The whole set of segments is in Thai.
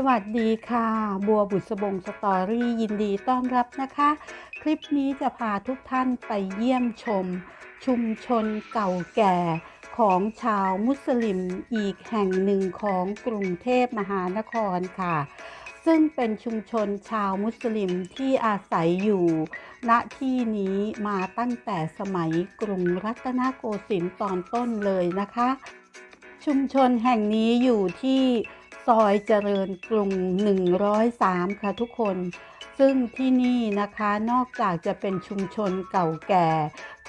สวัสดีค่ะ บัวบุษบงสตอรี่ยินดีต้อนรับนะคะ คลิปนี้จะพาทุกท่านไปเยี่ยมชม ชุมชนเก่าแก่ของชาวมุสลิมอีกแห่งหนึ่งของกรุงเทพมหานครค่ะ ซึ่งเป็นชุมชนชาวมุสลิมที่อาศัยอยู่ ณที่นี้มาตั้งแต่สมัยกรุงรัตนโกสินทร์ตอนต้นเลยนะคะ ชุมชนแห่งนี้อยู่ที่ ซอยเจริญกรุง 103 ค่ะทุกคน ซึ่งที่นี่นะคะนอกจากจะเป็นชุมชนเก่าแก่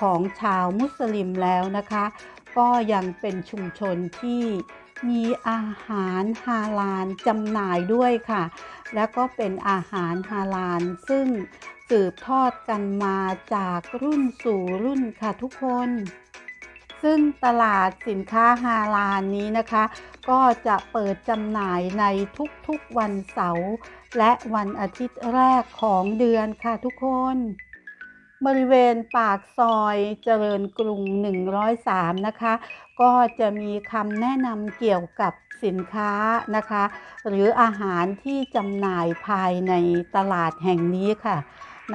ของชาวมุสลิมแล้วนะคะ ก็ยังเป็นชุมชนที่มีอาหารฮาลาลจำหน่ายด้วยค่ะ แล้วก็เป็นอาหารฮาลาลซึ่งสืบทอดกันมาจากรุ่นสู่รุ่นค่ะทุกคน ซึ่งตลาดสินค้าฮาลาลนี้นะคะ ก็จะเปิดจำหน่ายในทุกๆวันเสาร์และวันอาทิตย์แรกของเดือนค่ะทุกคนบริเวณปากซอยเจริญกรุง 103 นะคะ ก็จะมีคำแนะนำเกี่ยวกับสินค้านะคะ หรืออาหารที่จำหน่ายภายในตลาดแห่งนี้ค่ะ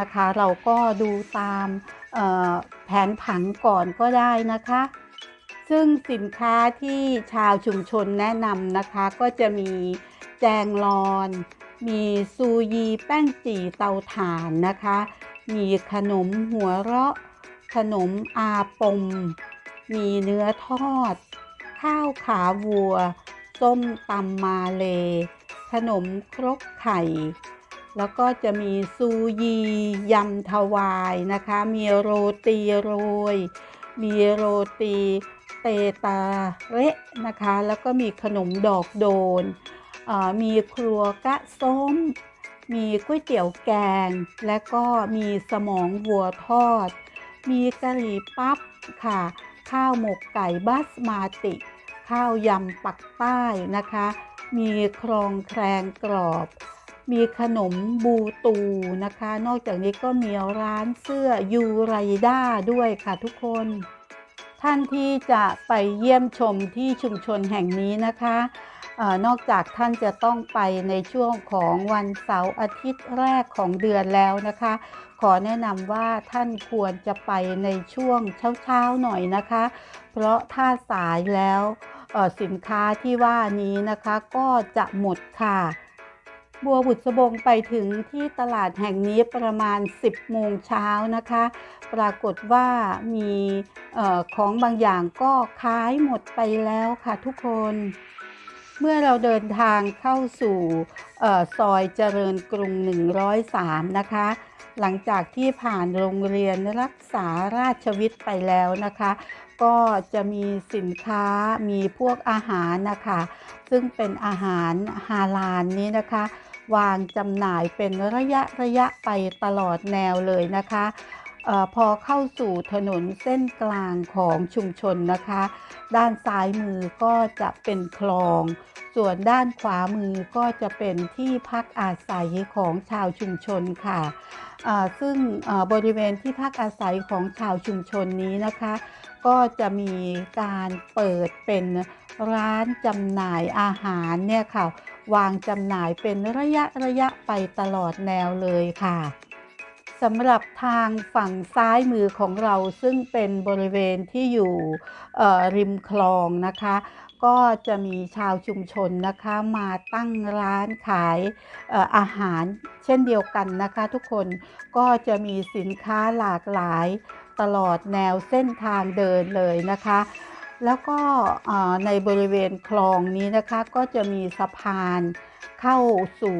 นะคะ เราก็ดูตาม แผนผังก่อนก็ได้นะคะ ซึ่งสินค้าที่ชาวชุมชนแนะนำนะคะ ก็จะมีแจงลอน มีซูยีแป้งจี่เตาถ่านนะคะ มีขนมหัวเราะ ขนมอาปม มีเนื้อทอด ข้าวขาวัว ส้มตำมาเล ขนมครกไข่ แล้วก็จะมีซูยียำถวายนะคะ มีโรตีโรย มีโรตีเตตาเระนะคะ แล้วก็มีขนมดอกโดนอ่อมีครัวกะส้ม มีก๋วยเตี๋ยวแกง และก็มีสมองวัวทอด มีกะหรี่ปั๊บค่ะ ข้าวหมกไก่บัสมาติ ข้าวยำปักใต้นะคะ มีครองแครงกรอบ มีขนมบูตูนะคะ นอกจากนี้ก็มีร้านเสื้อยูไรด้าด้วยค่ะทุกคน ท่านที่จะไปเยี่ยมชมที่ชุมชนแห่งนี้นะคะออนอกจากท่านจะต้องไปในช่วงของวันเสาร์อาทิตย์แรกของเดือนแล้วนะคะ ขอแนะนำว่าท่านควรจะไปในช่วงเช้าๆหน่อยนะคะ เพราะถ้าสายแล้วสินค้าที่ว่านี้นะคะก็จะหมดค่ะ บัวบุษบงไปถึงที่ตลาดแห่งนี้ประมาณ 10 โมงเช้านะคะ ปรากฏว่ามีออของบางอย่างก็ขายหมดไปแล้วค่ะทุกคน เมื่อเราเดินทางเข้าสู่เออซอยเจริญกรุง 103 นะคะ หลังจากที่ผ่านโรงเรียนรักษาราชวิทย์ไปแล้วนะคะก็จะมีสินค้ามีพวกอาหารนะคะ ซึ่งเป็นอาหารฮาลาลนี้นะคะ วางจำหน่ายเป็นระยะระยะไปตลอดแนวเลยนะคะ อพอเข้าสู่ถนนเส้นกลางของชุมชนนะคะ ด้านซ้ายมือก็จะเป็นคลอง ส่วนด้านขวามือก็จะเป็นที่พักอาศัยของชาวชุมชนค่ะซึ่งบริเวณที่พักอาศัยของชาวชุมชนนี้นะคะ ก็จะมีการเปิดเป็นร้านจำหน่ายอาหารเนี่ยค่ะ วางจำหน่ายเป็นระยะระยะไปตลอดแนวเลยค่ะ สำหรับทางฝั่งซ้ายมือของเราซึ่งเป็นบริเวณที่อยู่ริมคลองนะคะ ก็จะมีชาวชุมชนนะคะมาตั้งร้านขายออาหารเช่นเดียวกันนะคะ ทุกคนก็จะมีสินค้าหลากหลายตลอดแนวเส้นทางเดินเลยนะคะ แล้วก็ในบริเวณคลองนี้นะคะก็จะมีสะพานเข้าสู่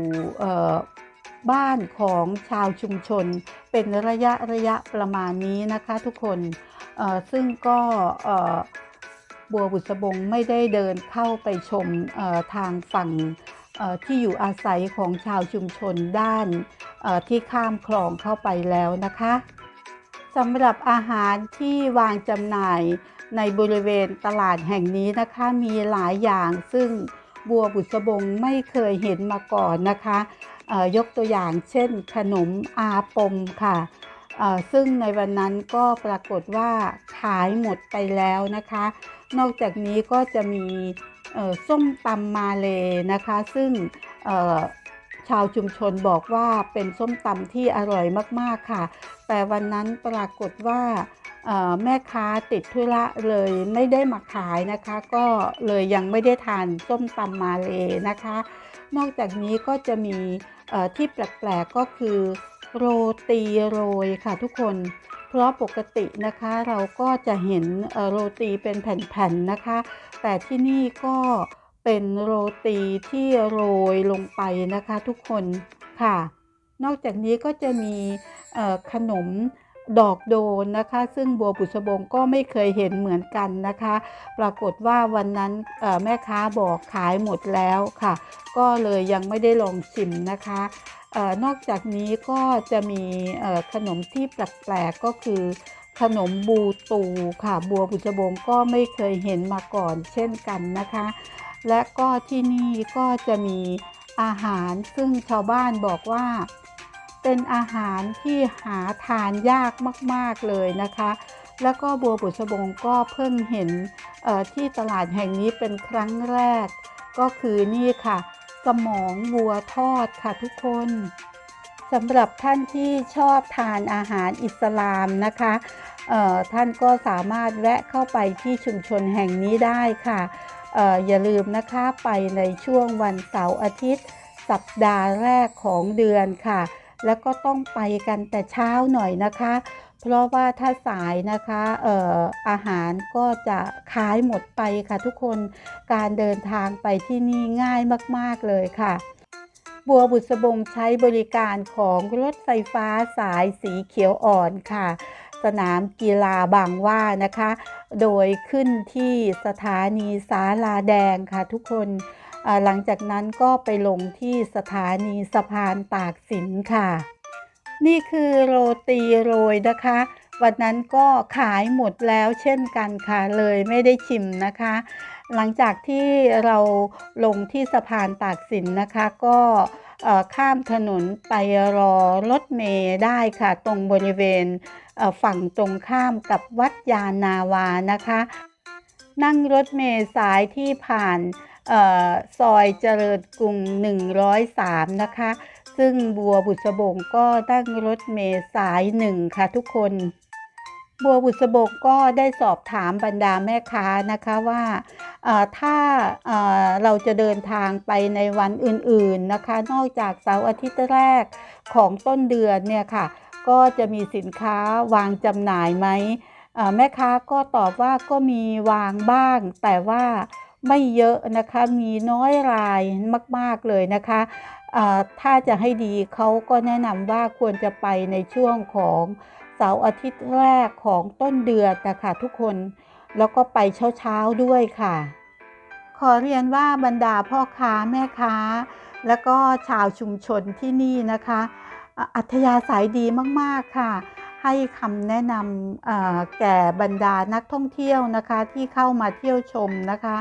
บ้านของชาวชุมชน เป็นระยะระยะประมาณนี้นะคะทุกคนซึ่งก็บัวบุษบงไม่ได้เดินเข้าไปชมทางฝั่งที่อยู่อาศัยของชาวชุมชนด้านที่ข้ามคลองเข้าไปแล้วนะคะสำหรับอาหารที่วางจำหน่ายในบริเวณตลาดแห่งนี้นะคะมีหลายอย่างซึ่งบัวบุษบงไม่เคยเห็นมาก่อนนะคะ ยกตัวอย่างเช่น ขนมอาปมค่ะ ซึ่งในวันนั้นก็ปรากฏว่าขายหมดไปแล้วนะคะ นอกจากนี้ก็จะมีส้มตำมาเลนะคะ ซึ่งชาวชุมชนบอกว่าเป็นส้มตำที่อร่อยมากๆค่ะ แต่วันนั้นปรากฏว่าแม่ค้าติดธุระเลยไม่ได้มาขายนะคะ ก็เลยยังไม่ได้ทานส้มตำมาเลนะคะ นอกจากนี้ก็จะมีที่แปลกๆก็คือโรตีโรยค่ะทุกคน เพราะปกตินะคะเราก็จะเห็นโรตีเป็นแผ่นๆนะคะ แต่ที่นี่ก็เป็นโรตีที่โรยลงไปนะคะทุกคนค่ะ นอกจากนี้ก็จะมีขนม ดอกโดนนะคะ ซึ่งบัวบุษบงก็ไม่เคยเห็นเหมือนกันนะคะ ปรากฏว่าวันนั้นแม่ค้าบอกขายหมดแล้วค่ะ ก็เลยยังไม่ได้ลองชิมนะคะออนอกจากนี้ก็จะมีขนมที่แปลกๆก็คือขนมบูตูค่ะ บัวบุษบงก็ไม่เคยเห็นมาก่อนเช่นกันนะคะ และก็ที่นี่ก็จะมีอาหารซึ่งชาวบ้านบอกว่า เป็นอาหารที่หาทานยากมาก ๆ เลยนะคะ แล้วก็บัวบุษบงก็เพิ่งเห็นที่ตลาดแห่งนี้เป็นครั้งแรก ก็คือนี่ค่ะ สมองวัวทอดค่ะทุกคนสำหรับท่านที่ชอบทานอาหารอิสลามนะคะท่านก็สามารถแวะเข้าไปที่ชุมชนแห่งนี้ได้ค่ะอออย่าลืมนะคะไปในช่วงวันเสาร์อาทิตย์ สัปดาห์แรกของเดือนค่ะ แล้วก็ต้องไปกันแต่เช้าหน่อยนะคะ เพราะว่าถ้าสายนะคะเอ่ออาหารก็จะขายหมดไปค่ะทุกคนการเดินทางไปที่นี่ง่ายมากๆเลยค่ะ บัวบุษบงใช้บริการของรถไฟฟ้าสายสีเขียวอ่อนค่ะ สนามกีฬาบางว่านะคะ โดยขึ้นที่สถานีสาลาแดงค่ะทุกคน หลังจากนั้นก็ไปลงที่สถานีสะพานตากสินค่ะ นี่คือโรตีโรยนะคะ วันนั้นก็ขายหมดแล้วเช่นกันค่ะเลยไม่ได้ชิมนะคะ หลังจากที่เราลงที่สะพานตากสินนะคะก็ข้ามถนนไปรอรถเมย์ได้ค่ะ ตรงบริเวณฝั่งตรงข้ามกับวัดยานาวานะคะ นั่งรถเมย์สายที่ผ่าน ซอยเจริญกรุง 103 นะคะ ซึ่งบัวบุษบงก็นั่งรถเมย์สายหนึ่งค่ะทุกคน บัวบุษบกก็ได้สอบถามบรรดาแม่ค้านะคะว่าถ้าเราจะเดินทางไปในวันอื่นๆนะคะ นอกจากเสาร์อาทิตย์แรกของต้นเดือนเนี่ยค่ะ ก็จะมีสินค้าวางจำหน่ายไหมแม่ค้าก็ตอบว่าก็มีวางบ้าง แต่ว่า ไม่เยอะนะคะ มีน้อยรายมาก ๆ เลยนะคะถ้าจะให้ดีเขาก็แนะนำว่าควรจะไปในช่วงของเสาร์อาทิตย์แรกของต้นเดือนนะคะทุกคนแล้วก็ไปเช้าๆด้วยค่ะ ขอเรียนว่าบรรดาพ่อค้าแม่ค้า แล้วก็ชาวชุมชนที่นี่นะคะ อัธยาศัยดีมากๆค่ะ ให้คำแนะนำแก่บรรดานักท่องเที่ยวนะคะที่เข้ามาเที่ยวชมนะคะ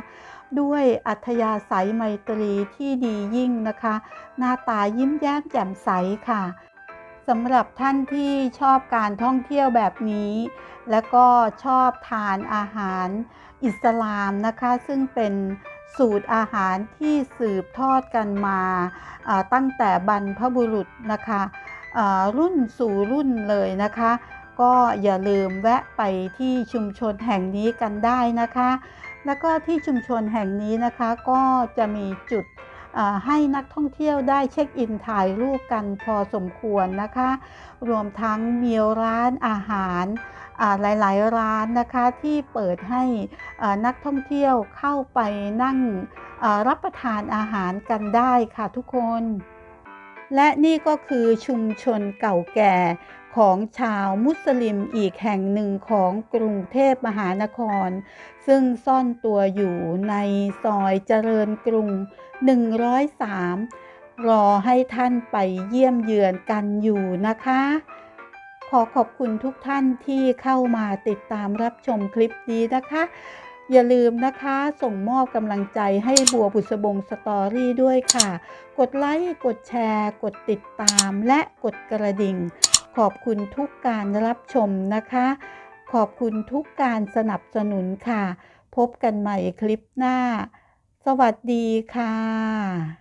ด้วยอัธยาศัยไมตรีที่ดียิ่งนะคะ หน้าตายิ้มแย้มแจ่มใสค่ะสำหรับท่านที่ชอบการท่องเที่ยวแบบนี้ แล้วก็ชอบทานอาหารอิสลามนะคะ ซึ่งเป็นสูตรอาหารที่สืบทอดกันมาตั้งแต่บรรพบุรุษนะคะ รุ่นสู่รุ่นเลยนะคะ ก็อย่าลืมแวะไปที่ชุมชนแห่งนี้กันได้นะคะ แล้วก็ที่ชุมชนแห่งนี้นะคะก็จะมีจุดให้นักท่องเที่ยวได้เช็คอินถ่ายรูปกันพอสมควรนะคะ รวมทั้งมีร้านอาหารอ่าหลาย ๆ ร้านนะคะที่เปิดให้นักท่องเที่ยวเข้าไปนั่งรับประทานอาหารกันได้ค่ะทุกคน และนี่ก็คือชุมชนเก่าแก่ของชาวมุสลิมอีกแห่งหนึ่งของกรุงเทพมหานคร ซึ่งซ่อนตัวอยู่ในซอยเจริญกรุง 103 รอให้ท่านไปเยี่ยมเยือนกันอยู่นะคะ ขอขอบคุณทุกท่านที่เข้ามาติดตามรับชมคลิปนี้นะคะ อย่าลืมนะคะ ส่งมอบกำลังใจให้บัวบุษบงสตอรี่ด้วยค่ะ กดไลค์ กดแชร์ กดติดตาม และกดกระดิ่ง ขอบคุณทุกการรับชมนะคะ ขอบคุณทุกการสนับสนุนค่ะ พบกันใหม่คลิปหน้า สวัสดีค่ะ